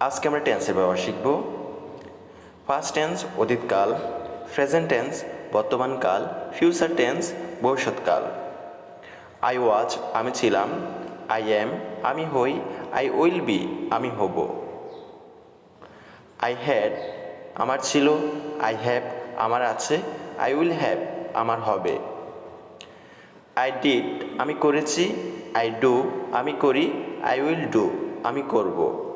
আজকে আমরা টেন্সের ব্যবহার শিখব। ফার্স্ট টেন্স অতীতকাল প্রেজেন্ট টেন্স বর্তমানকাল ফিউচার টেন্স ভবিষ্যৎকাল আই ওয়াজ আমি ছিলাম। আই এম আমি হই। আই উইল বি আমি হব। আই হ্যাড আমার ছিল। আই হ্যাভ আমার আছে। আই উইল হ্যাভ আমার হবে। আই ডিড আমি করেছি। আই ডু আমি করি। আই উইল ডু আমি করব।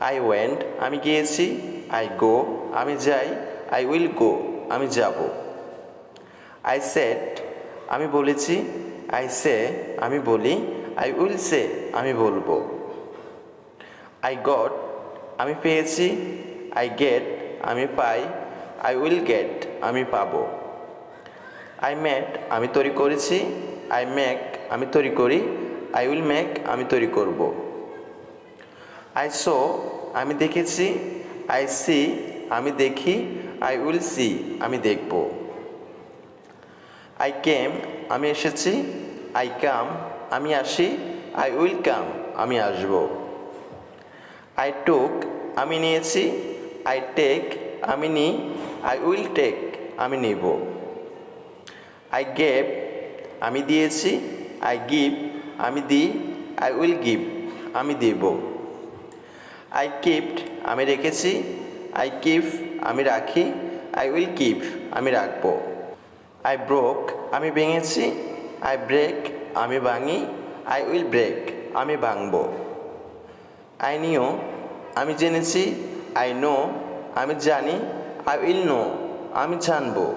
আই ওয়েন্ট আমি গিয়েছি আই গো আমি যাই আই উইল গো আমি যাব। আই সেট আমি বলেছি আই সে আমি বলি আই উইল সে আমি বলব। আই গট আমি পেয়েছি আই গেট আমি পাই আই উইল গেট আমি পাবো। আই মেট আমি তৈরি করেছি আই মেক আমি তৈরি করি আই উইল মেক আমি তৈরি করব। আই সো আমি দেখেছি। আই সি আমি দেখি। আই উইল সি আমি দেখব। আই কেম আমি এসেছি। আই কাম আমি আসি। আই উইল কাম আমি আসব। আই টুক আমি নিয়েছি। আই টেক আমি নিই আই উইল টেক আমি নিব। আই গেভ আমি দিয়েছি। আই গিভ আমি দিই। আই উইল গিভ আমি দেব। আই কিপড আমি রেখেছি। আই কিপ আমি রাখি। আই উইল কিপ আমি রাখব। আই ব্রোক আমি ভেঙেছি। আই ব্রেক আমি ভাঙি। আই উইল ব্রেক আমি ভাঙব। আই নিও আমি জেনেছি। আই নো আমি জানি। আই উইল নো আমি জানব।